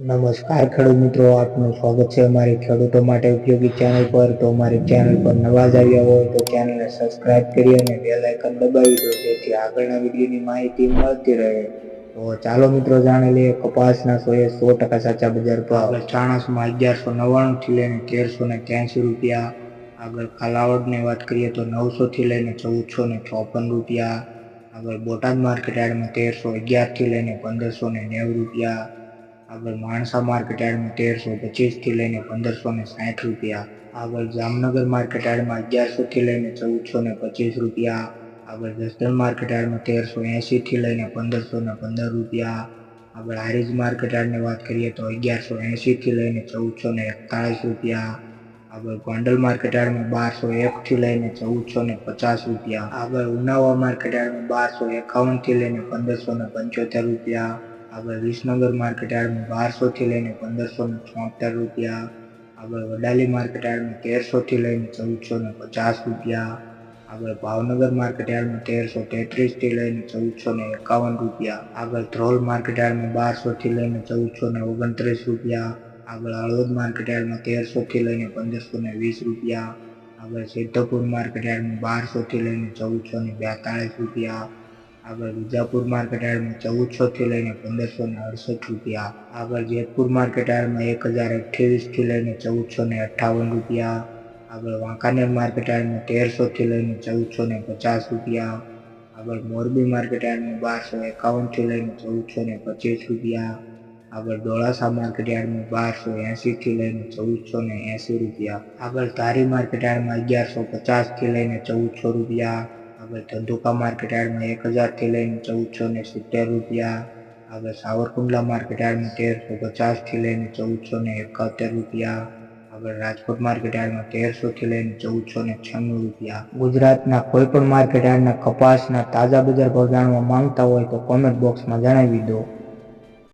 નમસ્કાર ખેડૂત મિત્રો, આપનું સ્વાગત છે અમારી ખેડૂતો માટે ઉપયોગી ચેનલ પર. તો અમારી ચેનલ પર નવા જ આવ્યા હોય તો ચેનલને સબસ્ક્રાઇબ કરી અને બેલ આઇકન દબાવી દો, જેથી આગળના વિડીયોની માહિતી મળતી રહે. તો ચાલો મિત્રો, જાણી લઈએ કપાસના સો એ સો ટકા સાચા બજાર ભાવ. ચાણસમાં અગિયારસો નવ્વાણુંથી લઈને તેરસો ને ત્યાંસી રૂપિયા. આગળ કાલાવડની વાત કરીએ તો નવસોથી લઈને ચૌદસો ને ચોપન રૂપિયા. આગળ બોટાદ માર્કેટ યાર્ડમાં તેરસો અગિયારથી લઈને પંદરસો ને નેવું રૂપિયા. આગળ માણસા માર્કેટ યાર્ડમાં તેરસો પચીસથી લઈને પંદરસો ને સાઠ રૂપિયા. આગળ જામનગર માર્કેટ યાર્ડમાં અગિયારસોથી લઈને ચૌદસો ને પચીસ રૂપિયા. આગળ જસદણ માર્કેટ યાર્ડમાં તેરસો એંશીથી લઈને પંદરસો ને પંદર રૂપિયા. આગળ હારીજ માર્કેટ યાર્ડની વાત કરીએ તો અગિયારસો એંશીથી લઈને ચૌદસો ને એકતાળીસ રૂપિયા. આગળ ગોંડલ માર્કેટ યાર્ડમાં બારસો એકથી લઈને ચૌદસો ને પચાસ રૂપિયા. આગળ ઉનાવા માર્કેટ યાર્ડમાં બારસો એકાવનથી લઈને પંદરસો ને પંચોતેર રૂપિયા. આગળ વિસનગર માર્કેટ યાર્ડમાં બારસોથી લઈને પંદરસો ને રૂપિયા, આગળ વડાલી માર્કેટ યાર્ડમાં તેરસોથી લઈને ચૌદસો ને પચાસ રૂપિયા, આગળ ભાવનગર માર્કેટ યાર્ડમાં તેરસો તેત્રીસથી લઈને ચૌદસો ને એકાવન રૂપિયા, આગળ ધ્રોલ માર્કેટ યાર્ડમાં બારસોથી લઈને ચૌદસો ને ઓગણત્રીસ રૂપિયા, આગળ હળવદ માર્કેટ યાર્ડમાં તેરસોથી લઈને પંદરસો ને વીસ રૂપિયા, આગળ સિદ્ધપુર માર્કેટ યાર્ડમાં બારસોથી લઈને ચૌદસો ને બેતાળીસ રૂપિયા આગળ વિજાપુર માર્કેટ યાર્ડમાં ચૌદસોથી લઈને પંદરસો ને અડસઠ રૂપિયા. આગળ જેતપુર માર્કેટ યાર્ડમાં એક હજાર અઠ્યાવીસથી લઈને ચૌદસો ને અઠ્ઠાવન રૂપિયા. આગળ વાંકાનેર માર્કેટ યાર્ડમાં તેરસોથી લઈને ચૌદસો ને પચાસ રૂપિયા. આગળ મોરબી માર્કેટ યાર્ડમાં બારસો એકાવનથી લઈને ચૌદસો ને પચીસ રૂપિયા. આગળ ડોળાસા માર્કેટ યાર્ડમાં બારસો એંશીથી લઈને ચૌદસો ને એંશી રૂપિયા. આગળ ધારી માર્કેટ યાર્ડમાં અગિયારસો પચાસથી લઈને ચૌદસો રૂપિયા. આગળ ધંધુકા માર્કેટ યાર્ડમાં એક હજારથી લઈને ચૌદસો ને સિત્તેર રૂપિયા આગળ સાવરકુંડલા માર્કેટ યાર્ડમાં તેરસો પચાસથી લઈને ચૌદસો ને એકાતેર રૂપિયા આગળ રાજકોટ માર્કેટ યાર્ડમાં તેરસોથી લઈને ચૌદસો ને છન્નું રૂપિયા. ગુજરાતના કોઈ પણ માર્કેટ યાર્ડના કપાસના તાજા બજાર ભાવ જાણવા માંગતા હોય તો કોમેન્ટ બોક્સમાં જણાવી દો.